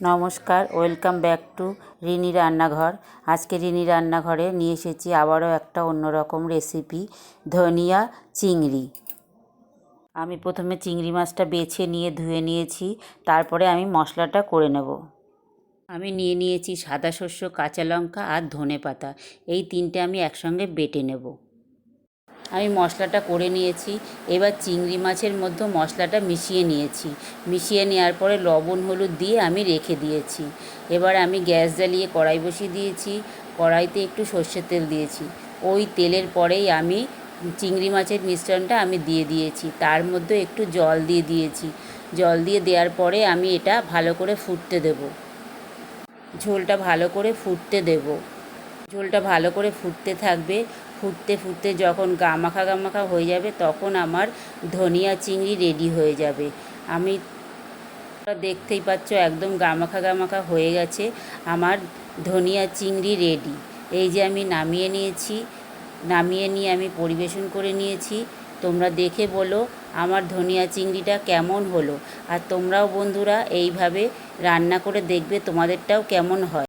নমস্কার, welcome back to Rini রান্নাঘর। আজকে রিনি রান্নাঘরে নিয়ে এসেছি আবারও একটা অন্যরকম রেসিপি, ধনিয়া চিংড়ি। আমি প্রথমে চিংড়ি মাছটা বেছে নিয়ে, ধুয়ে নিয়েছি, তারপরে আমি মশলাটা করে নেব। আমি নিয়ে নিয়েছি সাদা শস্য কাঁচা লঙ্কা আর ধনে পাতা। এই তিনটে আমি একসঙ্গে বেটে নেব। আমি মশলাটা করে নিয়েছি। এবার চিংড়ি মাছের মধ্যে মশলাটা মিশিয়ে নিয়েছি। মিশিয়ে নেওয়ার পরে লবণ, হলুদ দিয়ে আমি রেখে দিয়েছি। এবার আমি গ্যাস জ্বালিয়ে কড়াই বসিয়ে দিয়েছি। কড়াইতে একটু সর্ষের তেল দিয়েছি। ওই তেলের পরেই আমি চিংড়ি মাছের মিশ্রণটা আমি দিয়ে দিয়েছি। তার মধ্যে একটু জল দিয়ে দিয়েছি। জল দিয়ে দেওয়ার পরে আমি এটা ভালো করে ফুটতে দেব। ঝোলটা ভালো করে ফুটতে দেব। ঝোলটা ভালো করে ফুটতে থাকবে। ফুটতে ফুটতে যখন গামাখা গামাখা হয়ে যাবে, তখন আমার ধনিয়া চিংড়ি রেডি হয়ে যাবে। আমি দেখতেই পাচ্ছ একদম গামাখা গামাখা হয়ে গেছে। আমার ধনিয়া চিংড়ি রেডি এই যে আমি নামিয়ে নিয়েছি, নামিয়ে নিয়ে আমি পরিবেশন করে নিয়েছি। তোমরা দেখে বলো আমার ধনিয়া চিংড়িটা কেমন হলো। আর তোমরাও বন্ধুরা এইভাবে রান্না করে দেখবে তোমাদেরটাও কেমন হয়।